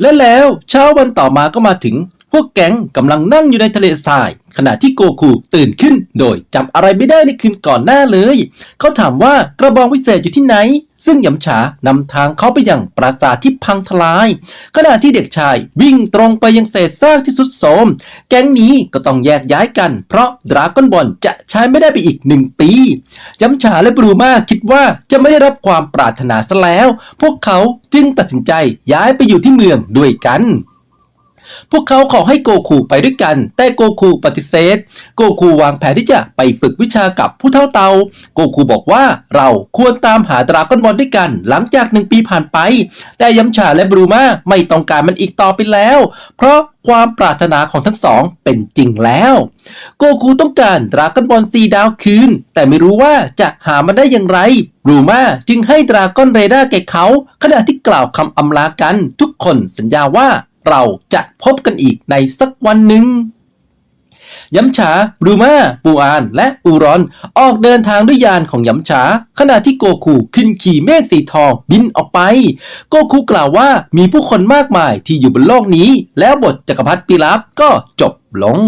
และแล้วเช้าวันต่อมาก็มาถึง พวกแก๊งกำลังนั่งอยู่ในทะเลทราย ขณะที่โกคูตื่นขึ้น โดยจำอะไรไม่ได้ในคืนก่อนหน้าเลย เขาถามว่ากระบองวิเศษอยู่ที่ไหน ซึ่งหยำฉานำทางเขาไปยังปราสาทที่พังทลาย ขณะที่เด็กชายวิ่งตรงไปยังเศษซากที่สุดโสม แก๊งนี้ก็ต้องแยกย้ายกัน เพราะดราก้อนบอลจะใช้ไม่ได้ไปอีกหนึ่งปียำฉาและบรูมาคิดว่าจะไม่ได้รับความปรารถนาซะแล้ว พวกเขาจึงตัดสินใจย้ายไปอยู่ที่เมืองด้วยกัน พวกเขาขอให้โกคูไปด้วยกัน แต่โกคูปฏิเสธ โกคูวางแผนที่จะไปฝึกวิชากับผู้เท่าเตา โกคูบอกว่าเราควรตามหาดราก้อนบอลด้วยกัน หลังจากหนึ่งปีผ่านไป แต่ยำฉาและบรูมาไม่ต้องการมันอีกต่อไปแล้ว เพราะความปรารถนาของทั้งสองเป็นจริงแล้ว โกคูต้องการดราก้อนบอลสีดาวคืน แต่ไม่รู้ว่าจะหามันได้อย่างไรบรูมาจึงให้ดราก้อนเรดาร์แก่เขา ขณะที่กล่าวคำอำลากัน ทุกคนสัญญาว่า เราจะพบกันอีกในสักวันหนึ่งยำฉาบรูมาปูอาน และอูรอน ออกเดินทางด้วยยานของยำฉา ขณะที่โกคูขึ้นขี่เมฆสีทองบินออกไป โกคูกล่าวว่ามีผู้คนมากมายที่อยู่บนโลกนี้ แล้วบทจักรพรรดิปิลาบก็จบลง